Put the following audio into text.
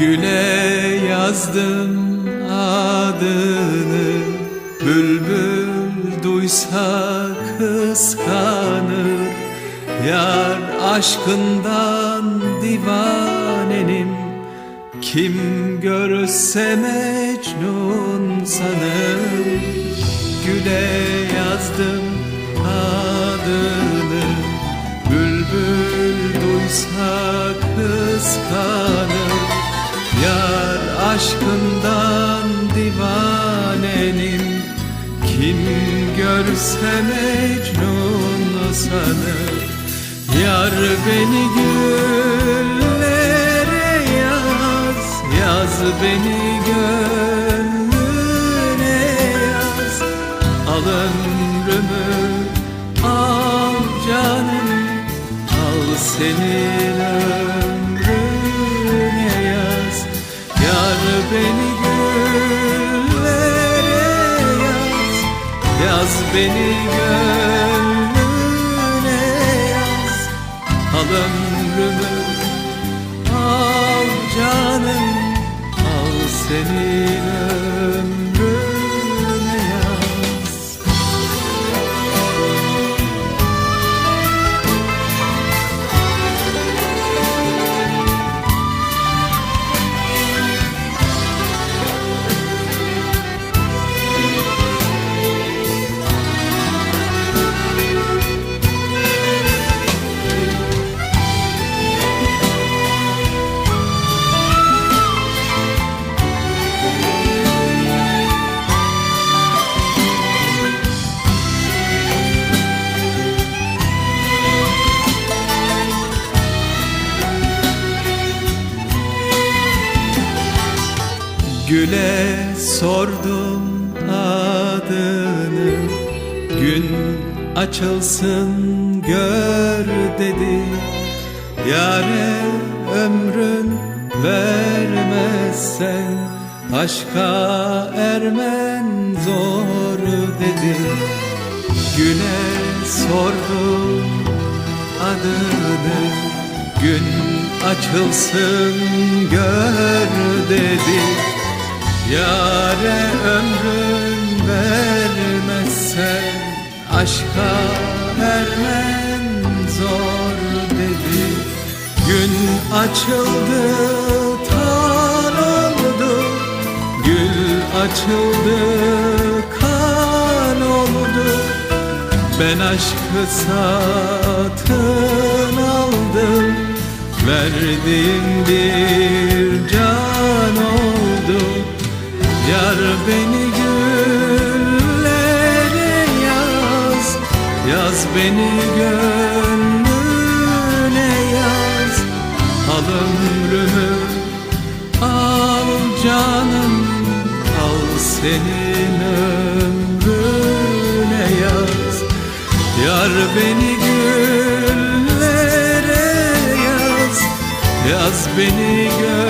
Güle yazdım adını. Bülbül duysa kıskanır. Yar aşkından divanenim. Kim görse Mecnun sanır. Güle yazdım adını. Bülbül duysa kıskanır Yar aşkından divanenim. Kim görse Mecnun sanır Yar beni güllere yaz Yaz beni gönlüne yaz. Al ömrümü al canım Al senin ömrüne beni güllere yaz. Yaz beni gönlüne yaz. Al ömrümü Güle sordum adını. Gün açılsın gör dedi. Yare ömrün vermezsen Aşka ermen zor dedi. Güne sordum adını. Gün açılsın gör dedi Yare ömrün vermezsen Aşka ermen zor dedi. Gün açıldı tan oldu. Gül açıldı kan oldu. Ben aşkı satın aldım. Verdiğim bir can Yar beni güllere yaz Yaz beni gönlüne yaz. Al ömrümü al canım Al senin ömrüne yaz. Yar beni güllere yaz Yaz beni gönlüne